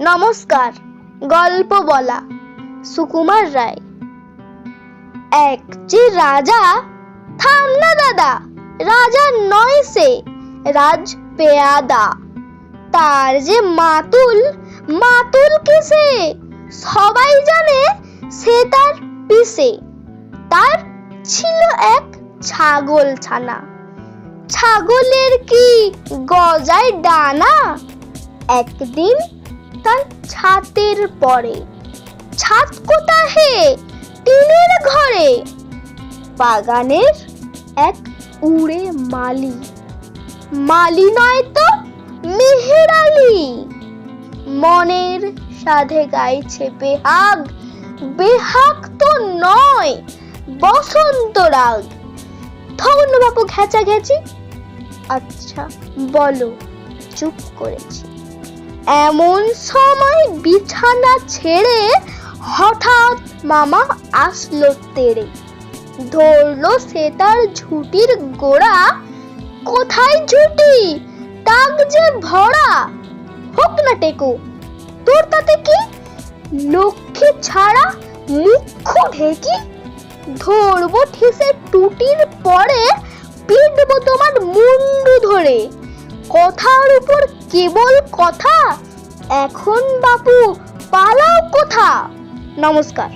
নমস্কার, গল্প বলা, সুকুমার রায়। এক যে রাজা, থাম না দাদা, রাজা নয় সে, রাজ পেয়াদা। তার যে মাতুল মাতুল কিসে সবাই জানে সে তার পিসে। তার ছিল এক ছাগল ছানা ছাগলের কি গজায় ডানা? একদিন তার ছাতের পরে। ছাদ কোথা হে? টিনের ঘরে। বাগানের এক উড়ে মালি। মালি নয় তো মেহের মেহেরালি। মনের সাধে গাইছে বেহাগ। বেহাগ তো নয়, বসন্ত রাগ। ধন্য বাবু ঘেঁচা ঘেঁচি আচ্ছা বলো, চুপ করেছি। এমন সময় বিছানা ছেড়ে হঠাৎ মামা আসলো তেড়ে। ধরলো সে তার ঝুটির গোড়া। কোথায় ঝুটি? টাক যে ভরা। হোক না টেকো, তোর তাতে কি? লক্ষ্মী ছাড়া মুখ্য ঢেকি? ধরবো ঠিসে টুটির পরে পিটবো তোমার মুন্ডু ধরে। কথার উপর কেবল কথা? এখন বাপু পালাও কোথা? নমস্কার।